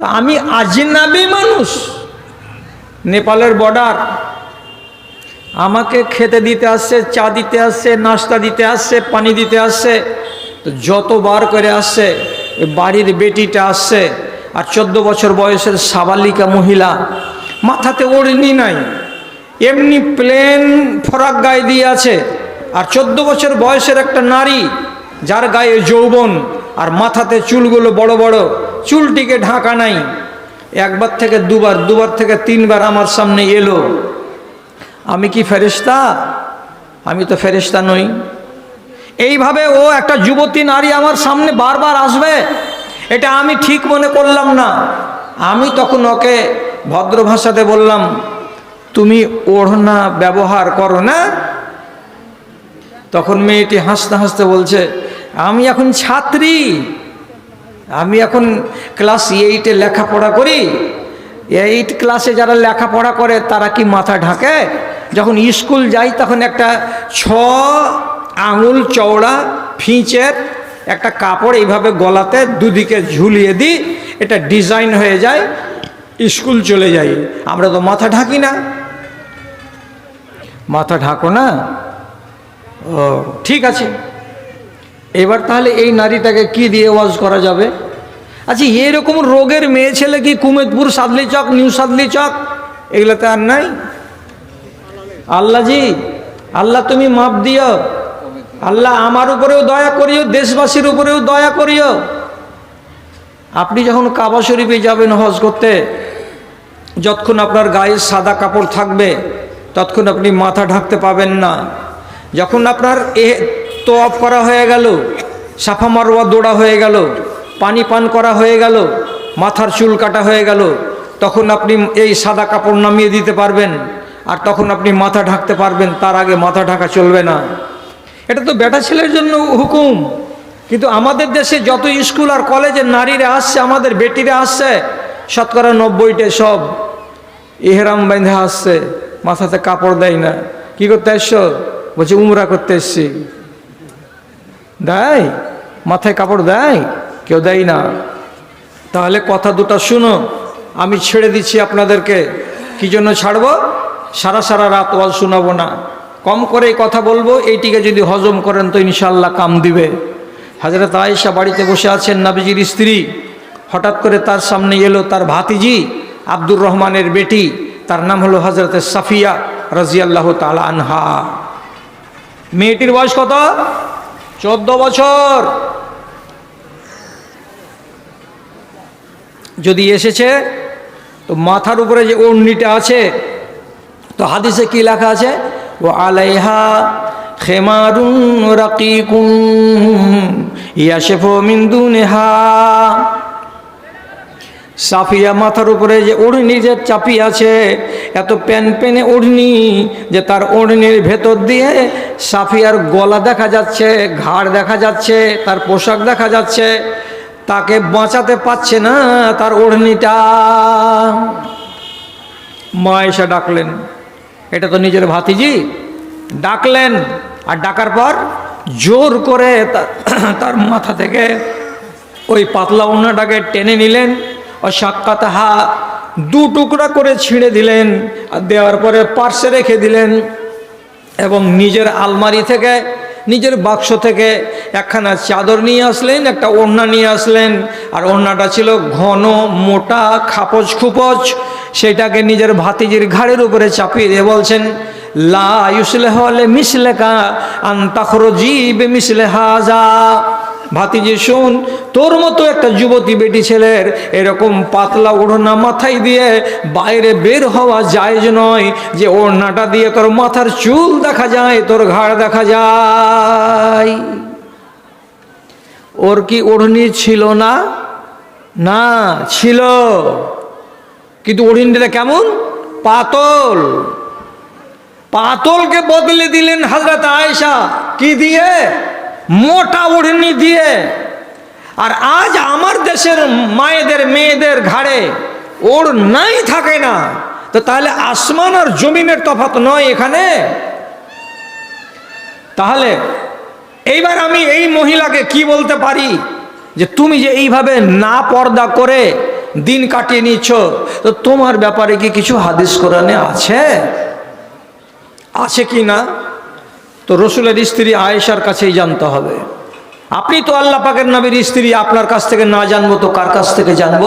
তা আমি আজিনাবি মানুষ, নেপালের বর্ডার আমাকে খেতে দিতে আসছে চা দিতে আসছে নাস্তা দিতে আসছে পানি দিতে আসছে যতবার করে আসছে বাড়ির বেটিটা আসছে আর চোদ্দ বছর বয়সের সাবালিকা মহিলা, মাথাতে ওড়নি নাই, এমনি প্লেন ফরাক গায়ে দিয়ে আছে, আর চোদ্দ বছর বয়সের একটা নারী, যার গায়ে যৌবন, আর মাথাতে চুলগুলো বড় বড় চুলটিকে ঢাকা নাই। একবার থেকে দুবার দুবার থেকে তিনবার আমার সামনে এলো। আমি কি ফেরেশতা? আমি তো ফেরেশতা নই। এইভাবে ও একটা যুবতী নারী আমার সামনে বারবার আসবে, এটা আমি ঠিক মনে করলাম না। আমি তখন ওকে ভদ্র ভাষাতে বললাম, তুমি ওড়না ব্যবহার করো না? তখন মেয়েটি হাসতে হাসতে বলছে, আমি এখন ছাত্রী। আমি এখন ক্লাস এইটে লেখাপড়া করি। এইট ক্লাসে যারা লেখাপড়া করে, তারা কি মাথা ঢাকে? যখন স্কুল যাই, তখন একটা ছ আঙুল চওড়া ফিঁচের একটা কাপড় এইভাবে গলাতে দুদিকে ঝুলিয়ে দিই, এটা ডিজাইন হয়ে যায় স্কুল চলে যাই। আমরা তো মাথা ঢাকি না। মাথা ঢাকো না? ও, ঠিক আছে। এবার তাহলে এই নারীটাকে কি দিয়ে ওয়াজ করা যাবে? আচ্ছা এরকম রোগের মেয়ে ছেলে কি কুমেদপুর, সাদলি চক, নিউ সাদলি চক? এগুলোতে আর নাই? আল্লাহজি আল্লাহ তুমি মাপ দিও। আল্লাহ আমার উপরেও দয়া করিও, দেশবাসীর উপরেও দয়া করিও। আপনি যখন কাবা শরীফে যাবেন হজ করতে, যতক্ষণ আপনার গায়ে সাদা কাপড় থাকবে, ততক্ষণ আপনি মাথা ঢাকতে পাবেন না। যখন আপনার এ তোয়াফ করা হয়ে গেল, সাফা মারোয়া দৌড়া হয়ে গেল, পানি পান করা হয়ে গেল, মাথার চুল কাটা হয়ে গেল, তখন আপনি এই সাদা কাপড় নামিয়ে দিতে পারবেন, আর তখন আপনি মাথা ঢাকতে পারবেন, তার আগে মাথা ঢাকা চলবে না। এটা তো বেটা ছেলের জন্য হুকুম, কিন্তু আমাদের দেশে যত স্কুল আর কলেজে নারীরা আসছে, আমাদের বেটিরা আসছে, শতকরা নব্বইটে সব ইহরাম বেঁধে আসছে, মাথাতে কাপড় দেয় না। কি করতে এসছো? বলছে, উমরা করতে এসছি। দেয়? মাথায় কাপড় দেয়? কেউ দেয় না। তাহলে কথা দুটো শুনো। আমি ছেড়ে দিচ্ছি আপনাদেরকে। কি জন্য ছাড়বো? সারা সারা রাত ওয়াজ শোনাবো না। কম করে কথা বলব, এইটিকে যদি হজম করেন তো ইনশাল্লাহ কাম দিবে। হাজরত আয়েশা বাড়িতে বসে আছেন নাবিজির স্ত্রী। হঠাৎ করে তার সামনে এলো তার ভাতিজি, আব্দুর রহমানের বেটি। তার নাম হলো হজরত সাফিয়া রাজিয়াল্লাহ তালা আনহা। মেয়েটির বয়স কত? চোদ্দ বছর। যদি এসেছে, তো মাথার উপরে যে ওড়নিটা আছে, তো হাদিসে কি লেখা আছে? ও আলাইহা খেমারুন রাকিকুন, ইয়াশেফ মিন্দু নেহা সাফিয়া মাথার উপরে যে ওড়নি যে চাপি আছে, এত প্যান প্যানে ওড়নি যে তার ওড়নির ভেতর দিয়ে সাফিয়ার গলা দেখা যাচ্ছে, ঘাড় দেখা যাচ্ছে, তার পোশাক দেখা যাচ্ছে, তাকে বাঁচাতে পারছে না তার ওড়নিটা। মা এসে ডাকলেন, এটা তো নিজের ভাতিজি? ডাকলেন, আর ডাকার পর জোর করে তার মাথা থেকে ওই পাতলা উন্নাটাকে টেনে নিলেন। ও সাক্ষাৎ হা দু টুকরা করে ছিঁড়ে দিলেন, আর দেওয়ার পরে পার্সে রেখে দিলেন এবং নিজের আলমারি থেকে, নিজের বাক্স থেকে একখানা চাদর নিয়ে আসলেন, একটা ওড়না নিয়ে আসলেন। আর ওড়নাটা ছিল ঘন, মোটা, খাপজ খুপজ। সেটাকে নিজের ভাতিজির ঘাড়ের উপরে চাপিয়ে দিয়ে বলছেন, লা ইউসলে হলে মিসলেকা আন্তাখরজি বে মিসলে হাজা। ভাতিজি শোন তোর মতো একটা যুবতী বেটি ছেলের এরকম পাতলা ওড়না মাথায় দিয়ে বাইরে বের হওয়া যায় নয়, যে ওড়নাটা দিয়ে তোর মাথার চুল দেখা যায়, তোর ঘাড় দেখা যায়। ওর কি ওড়নি ছিল না? না, ছিল। কিন্তু ওড়নিটা কেমন? পাতল। পাতলকে বদলে দিলেন হাজরত আয়েশা। কি দিয়ে? মোটা ওড়নি দিয়ে। আর আজ আমার দেশের মায়েদের, মেয়েদের ঘাড়ে ওর নাই থাকে না। তো তাহলে আসমান আর জমিনের তফাত নয় এখানে। তাহলে এইবার আমি এই মহিলাকে কি বলতে পারি? যে তুমি যে এইভাবে না পর্দা করে দিন কাটিয়ে নিচ্ছ, তো তোমার ব্যাপারে কি কিছু হাদিস কোরআনে আছে? আছে কি না? তো রসুলের স্ত্রী আয়েশার কাছেই জানতে হবে। আপনি তো আল্লাহ পাকের নবীর স্ত্রী, আপনার কাছ থেকে না জানব তো কার কাছ থেকে জানব?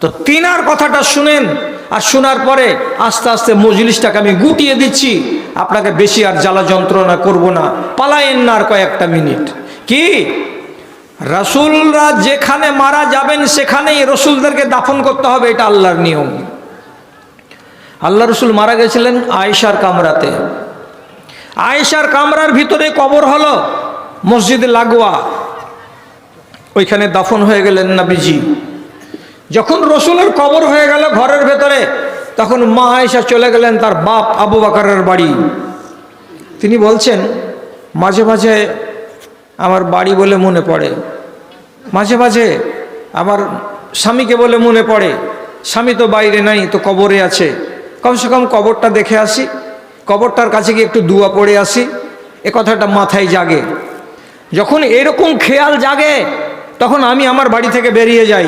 তো তিনার কথাটা শুনেন, আর শোনার পরে আস্তে আস্তে মজলিসটাকে আমি গুটিয়ে দিচ্ছি। আপনাকে বেশি আর জ্বালা যন্ত্রণা করব না। পালায়েন না আর কয়েকটা মিনিট। কি? রাসুলরা যেখানে মারা যাবেন, সেখানেই রসুলদেরকে দাফন করতে হবে, এটা আল্লাহর নিয়ম। আল্লাহ রসুল মারা গেছিলেন আয়েশার কামরাতে। আয়েশার কামরার ভিতরে কবর হলো মসজিদে লাগোয়া। ওইখানে দাফন হয়ে গেলেন নাবিজি। যখন রসুলের কবর হয়ে গেল ঘরের ভেতরে, তখন মা আয়েশা চলে গেলেন তার বাপ আবু বাকারের বাড়ি। তিনি বলছেন, মাঝে মাঝে আমার বাড়ি বলে মনে পড়ে। মাঝে মাঝে আমার স্বামীকে বলে মনে পড়ে, স্বামী তো বাইরে নাই, তো কবরে আছে। কমসে কম কবরটা দেখে আসি। কবরটার কাছে গিয়ে একটু দুয়া পড়ে আসি। এ কথাটা মাথায় জাগে। যখন এরকম খেয়াল জাগে, তখন আমি আমার বাড়ি থেকে বেরিয়ে যাই।